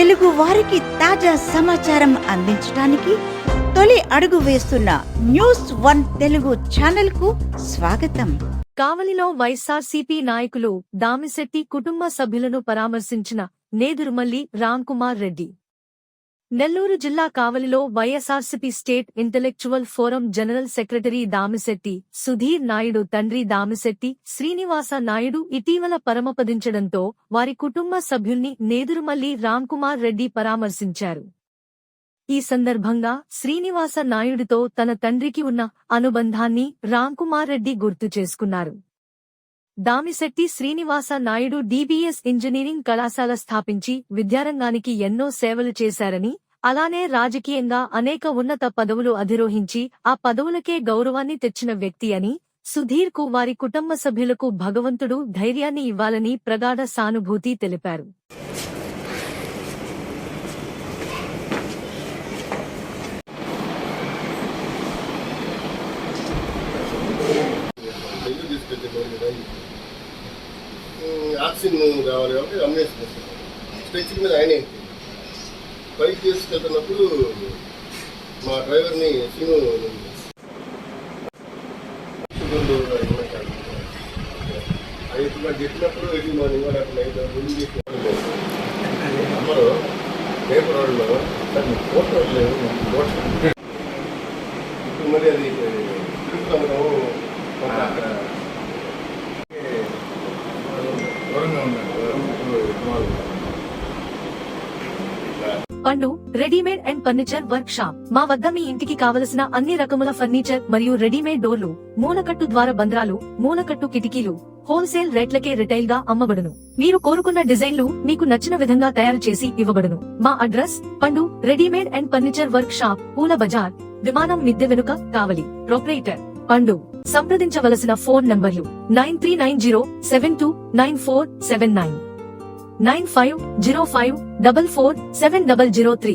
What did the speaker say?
తెలుగు వారికి తాజా సమాచారం అందించడానికి తొలి అడుగు వేస్తున్న న్యూస్ వన్ తెలుగు ఛానల్కు స్వాగతం. కావలిలో వైఎస్ఆర్సీపీ నాయకులు దామిశెట్టి కుటుంబ సభ్యులను పరామర్శించిన నేదురుమల్లి రామ్కుమార్ రెడ్డి. నెల్లూరు జిల్లా కావలిలో YSRCP state intellectual forum general secretary Damisetti Sudheer Naidu తండ్రి దామిశెట్టి శ్రీనివాస నాయుడు ఇటీవల పరమపదించడంతో వారి కుటుంబ సభ్యుల్ని నేదురుమల్లి రామ్కుమార్ రెడ్డి పరామర్శించారు. ఈ సందర్భంగా శ్రీనివాస నాయుడితో తన తండ్రికి ఉన్న అనుబంధాన్ని రామ్కుమార్ రెడ్డి గుర్తు చేసుకున్నారు. దామిశెట్టి శ్రీనివాస నాయుడు డీబీఎస్ ఇంజనీరింగ్ కళాశాల స్థాపించి విద్యారంగానికి ఎన్నో సేవలు చేశారని అలానే రాజకీయంగా అనేక ఉన్నత పదవులు అధిరోహించి ఆ పదవులకే గౌరవాన్ని తెచ్చిన వ్యక్తి అని సుధీర్కు వారి కుటుంబ సభ్యులకు భగవంతుడు ధైర్యాన్ని ఇవ్వాలని ప్రగాఢ సానుభూతి తెలిపారు Thank you. ఆక్సిజన్ కావాలి కాబట్టి అమ్మేసి స్ట్రెచ్ మీద ఆయన. పై పైకి తీసుకెళ్తున్నప్పుడు మా డ్రైవర్ని సీను అది ఇప్పుడు నాకు చెప్పినప్పుడు ఇది మా నాకు ముందు చేసి పేపర్ వాళ్ళు ఫోటో లేవు ఇప్పుడు మరి అది తిరుగుతాము Pandu readymade and furniture workshop మా వద్ద మీ ఇంటికి కావలసిన అన్ని రకముల ఫర్నిచర్ మరియు రెడీమేడ్ డోర్లు మూలకట్టు ద్వార బంద్రాలు మూలకట్టు కిటికీలు హోల్సేల్ రేట్లకే రిటైల్గా అమ్మబడును. మీరు కోరుకున్న డిజైన్లు మీకు నచ్చిన విధంగా తయారు చేసి ఇవ్వబడును. మా address Pandu readymade and furniture workshop Poola Bazar విమానం మిద్దె వెనుక కావలి. ప్రొపరేటర్ పండు సంప్రదించవలసిన ఫోన్ నంబర్లు nine three nine zero seven two nine four seven nine. Nine five zero five double four seven double zero three